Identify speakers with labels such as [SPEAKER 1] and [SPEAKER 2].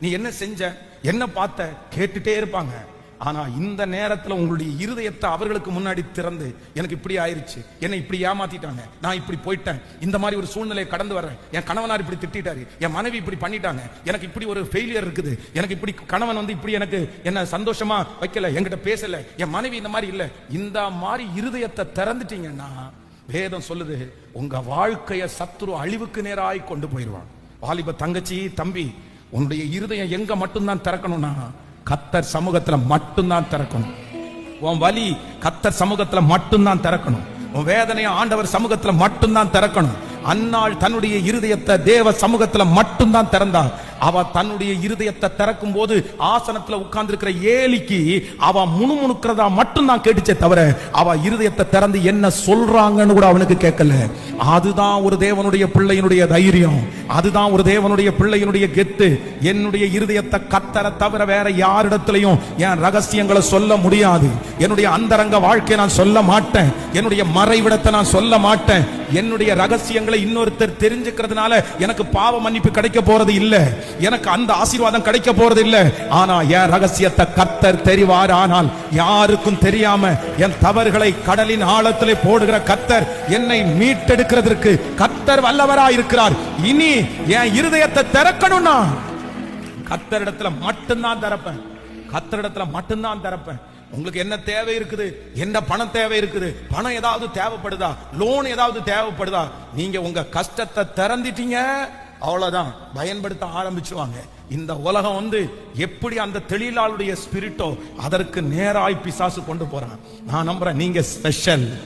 [SPEAKER 1] நீ என்ன செஞ்ச? என்ன பார்த்த? கேட்டுட்டே இருப்பாங்க. ஆனா இந்த நேரத்துல உங்களுடைய இருதயத்தை அவர்களுக்கு முன்னாடி திறந்து எனக்கு இப்படி ஆயிருச்சு. என்னை இப்படி ஏமாத்திட்டாங்க. நான் இப்படி போயிட்டேன். இந்த மாதிரி ஒரு சூழ்நிலையை கடந்து வரேன் என் கணவனார் இப்படி திட்டாரு என் மனைவி இப்படி பண்ணிட்டாங்க. எனக்கு இப்படி ஒரு ஃபெயிலியர் இருக்குது. எனக்கு இப்படி கணவன் வந்து இப்படி எனக்கு என்ன சந்தோஷமா வைக்கல என்கிட்ட பேசல என் மனைவி இந்த மாதிரி இல்ல. இந்த மாதிரி இருதயத்தை திறந்துட்டீங்கன்னா வேதம் சொல்லுது உங்க வாழ்க்கைய சத்துரு அழிவுக்கு நேராய் கொண்டு போயிடுவான். வாலிப தங்கச்சி தம்பி உன்னுடைய இருதயம் எங்க மட்டும்தான் திறக்கணும்னா கத்தர் சமூகத்துல மட்டும்தான் திறக்கணும். உன் வலி கத்தர் சமூகத்துல மட்டும்தான் திறக்கணும். உன் வேதனையை ஆண்டவர் சமூகத்துல மட்டும்தான் திறக்கணும். அன்னாள் தன்னுடைய இருதயத்தை தேவ சமூகத்துல மட்டும்தான் திறந்தா அவ தன்னுடைய இருதயத்தை திறக்கும் போது ஆசனத்துல உட்கார்ந்து ஏலிக்கு அவ முணுமுணுக்கிறதா மட்டும்தான் கேட்டுச்சே தவிர அவ இருதயத்தை திறந்து என்ன சொல்றாங்கன்னு கூட அவனுக்கு கேட்கல. அதுதான் ஒரு தேவனுடைய பிள்ளையினுடைய தைரியம். அதுதான் ஒரு தேவனுடைய பிள்ளையினுடைய கெத்து. என்னுடைய இருதயத்தை கத்தர தவிர வேற யாரிடத்திலையும் என் ரகசியங்களை சொல்ல முடியாது. என்னுடைய அந்தரங்க வாழ்க்கையை நான் சொல்ல மாட்டேன். என்னுடைய மறைவிடத்தை நான் சொல்ல மாட்டேன். என்னுடைய ரகசியங்களை இன்னொருத்தர் தெரிஞ்சுக்கிறதுனால எனக்கு பாவ மன்னிப்பு கிடைக்க போறது இல்ல. எனக்கு அந்த ஆசீர்வாதம் கிடைக்க போறது இல்ல. ஆனா என் ரகசியத்தை கத்தர் தெரிவார். ஆனால் யாருக்கும் தெரியாம என் தவறுகளை கடலின் ஆழத்திலே போடுகிற கத்தர் என்னை மீட்டெடுக்கிறதற்கு கத்தர் வல்லவரா இருக்கிறார் இனி என் இருதயத்தை திறக்கணும்னா கத்தரிடத்துல மட்டும்தான் திறப்பேன். கத்தரிடத்துல மட்டும்தான் திறப்பேன். உங்களுக்கு என்ன தேவை இருக்குது? என்ன பணம் தேவை இருக்குது? பணம் ஏதாவது தேவைப்படுதா? லோன் ஏதாவது தேவைப்படுதா? நீங்க உங்க கஷ்டத்தை திறந்துட்டீங்க. அவ்வளவுதான். பயன்படுத்த ஆரம்பிச்சுவாங்க இந்த உலகம் வந்து எப்படி அந்த தெளிலாளுடைய ஸ்பிரிட்டோ அதற்கு நேராய் பிசாசு கொண்டு போறான். நான் நம்புறேன் நீங்க ஸ்பெஷல்